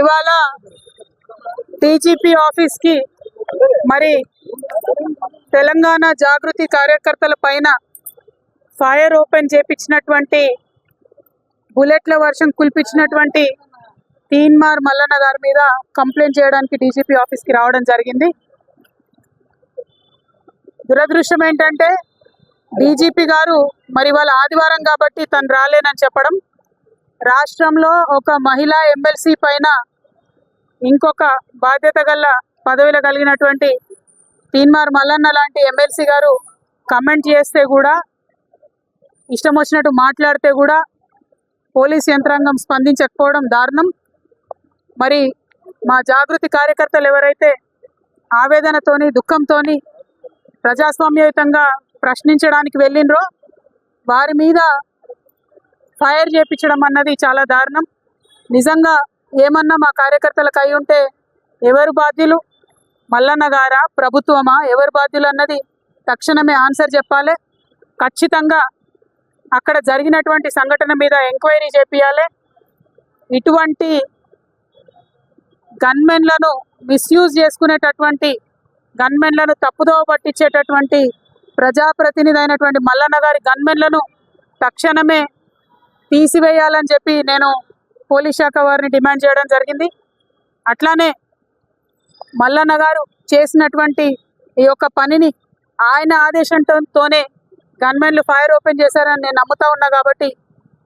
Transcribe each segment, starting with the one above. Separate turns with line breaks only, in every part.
ఇవాళ డీజీపీ ఆఫీస్కి మరి తెలంగాణ జాగృతి కార్యకర్తల పైన ఫైర్ ఓపెన్ చేపించినటువంటి బుల్లెట్ల వర్షం కుల్పించినటువంటి తీన్మార్ మల్లన్న గారి మీద కంప్లైంట్ చేయడానికి డీజీపీ ఆఫీస్కి రావడం జరిగింది. దురదృష్టం ఏంటంటే డీజీపీ గారు మరి వాళ్ళ ఆదివారం కాబట్టి తను రాలేనని చెప్పడం రాష్ట్రంలో ఒక మహిళా ఎమ్మెల్సీ పైన ఇంకొక బాధ్యత గల పదవిలో కలిగినటువంటి పీన్మార్ మల్లన్న లాంటి ఎమ్మెల్సీ గారు కమెంట్ చేస్తే కూడా ఇష్టం వచ్చినట్టు మాట్లాడితే కూడా పోలీస్ యంత్రాంగం స్పందించకపోవడం దారుణం. మరి మా జాగృతి కార్యకర్తలు ఎవరైతే ఆవేదనతోని దుఃఖంతోని ప్రజాస్వామ్యయుతంగా ప్రశ్నించడానికి వెళ్ళినరో వారి మీద ఫైర్ చేపించడం అన్నది చాలా దారుణం. నిజంగా ఏమన్నా మా కార్యకర్తలకు అయి ఉంటే ఎవరు బాధ్యులు? మల్లన్న గారా? ప్రభుత్వమా? ఎవరు బాధ్యులు అన్నది తక్షణమే ఆన్సర్ చెప్పాలి. ఖచ్చితంగా అక్కడ జరిగినటువంటి సంఘటన మీద ఎంక్వైరీ చేపియాలి. ఇటువంటి గన్మెన్లను మిస్యూజ్ చేసుకునేటటువంటి గన్మెన్లను తప్పుదోవ పట్టించేటటువంటి ప్రజాప్రతినిధి అయినటువంటి మల్లన్న గారి గన్మెన్లను తక్షణమే తీసివేయాలని చెప్పి నేను పోలీస్ శాఖ వారిని డిమాండ్ చేయడం జరిగింది. అట్లానే మల్లన్న గారు చేసినటువంటి ఈ యొక్క పనిని ఆయన ఆదేశంతోనే గన్మెన్లు ఫైర్ ఓపెన్ చేశారని నేను నమ్ముతా ఉన్నా కాబట్టి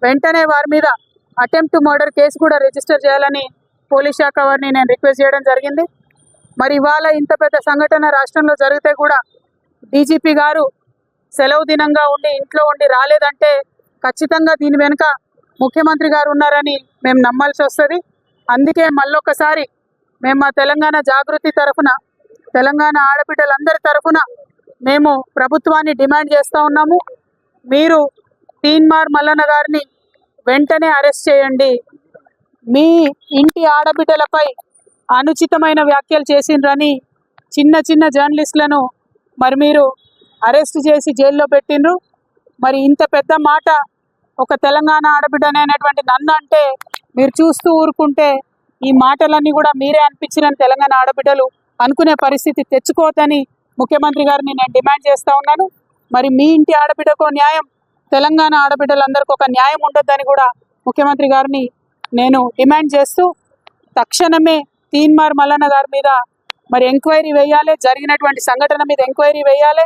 వెంటనే వారి మీద అటెంప్ట్ మర్డర్ కేసు కూడా రిజిస్టర్ చేయాలని పోలీస్ శాఖ వారిని నేను రిక్వెస్ట్ చేయడం జరిగింది. మరి ఇవాళ ఇంత పెద్ద సంఘటన రాష్ట్రంలో జరిగితే కూడా డీజీపీ గారు సెలవు దినంగా ఉండి ఇంట్లో ఉండి రాలేదంటే ఖచ్చితంగా దీని వెనుక ముఖ్యమంత్రి గారు ఉన్నారని మేము నమ్మాల్సి వస్తుంది. అందుకే మళ్ళొకసారి మేము మా తెలంగాణ జాగృతి తరఫున తెలంగాణ ఆడబిడ్డలందరి తరఫున మేము ప్రభుత్వాన్ని డిమాండ్ చేస్తూ ఉన్నాము. మీరు తీన్మార్ మల్లన్న గారిని వెంటనే అరెస్ట్ చేయండి. మీ ఇంటి ఆడబిడ్డలపై అనుచితమైన వ్యాఖ్యలు చేసిండ్రని చిన్న చిన్న జర్నలిస్టులను మరి మీరు అరెస్ట్ చేసి జైల్లో పెట్టిండ్రు. మరి ఇంత పెద్ద మాట ఒక తెలంగాణ ఆడబిడ్డనేటువంటి నన్ను అంటే మీరు చూస్తూ ఊరుకుంటే ఈ మాటలన్నీ కూడా మీరే అనిపించిన తెలంగాణ ఆడబిడ్డలు అనుకునే పరిస్థితి తెచ్చుకోవద్దని ముఖ్యమంత్రి గారిని నేను డిమాండ్ చేస్తూ ఉన్నాను. మరి మీ ఇంటి ఆడబిడ్డకు న్యాయం తెలంగాణ ఆడబిడ్డలందరికీ ఒక న్యాయం ఉండొద్దని కూడా ముఖ్యమంత్రి గారిని నేను డిమాండ్ చేస్తూ తక్షణమే తీన్మార్ మల్లన్న గారి మీద మరి ఎంక్వైరీ వేయాలి జరిగినటువంటి సంఘటన మీద ఎంక్వైరీ వేయాలి.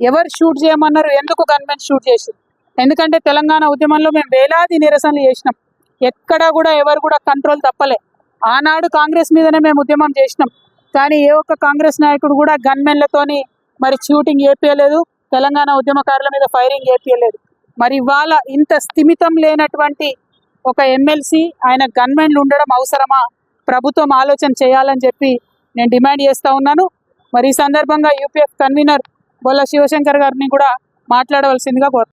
ఎవరు షూట్ చేయమన్నారు ఎందుకు గన్మెన్ షూట్ చేసింది? ఎందుకంటే తెలంగాణ ఉద్యమంలో మేము వేలాది నిరసనలు చేసినాం. ఎక్కడా కూడా ఎవరు కూడా కంట్రోల్ తప్పలే. ఆనాడు కాంగ్రెస్ మీదనే మేము ఉద్యమం చేసినాం. కానీ ఏ ఒక్క కాంగ్రెస్ నాయకుడు కూడా గన్మెన్లతోని మరి షూటింగ్ చేపియలేదు తెలంగాణ ఉద్యమకారుల మీద ఫైరింగ్ చేపియలేదు. మరి ఇవాళ ఇంత స్థిమితం లేనటువంటి ఒక ఎమ్మెల్సీ ఆయన గన్మెన్లు ఉండడం అవసరమా? ప్రభుత్వం ఆలోచన చేయాలని చెప్పి నేను డిమాండ్ చేస్తా ఉన్నాను. మరి ఈ సందర్భంగా యూపీఎఫ్ కన్వీనర్ బొల్ల శివశంకర్ గారిని కూడా మాట్లాడవలసిందిగా కోరు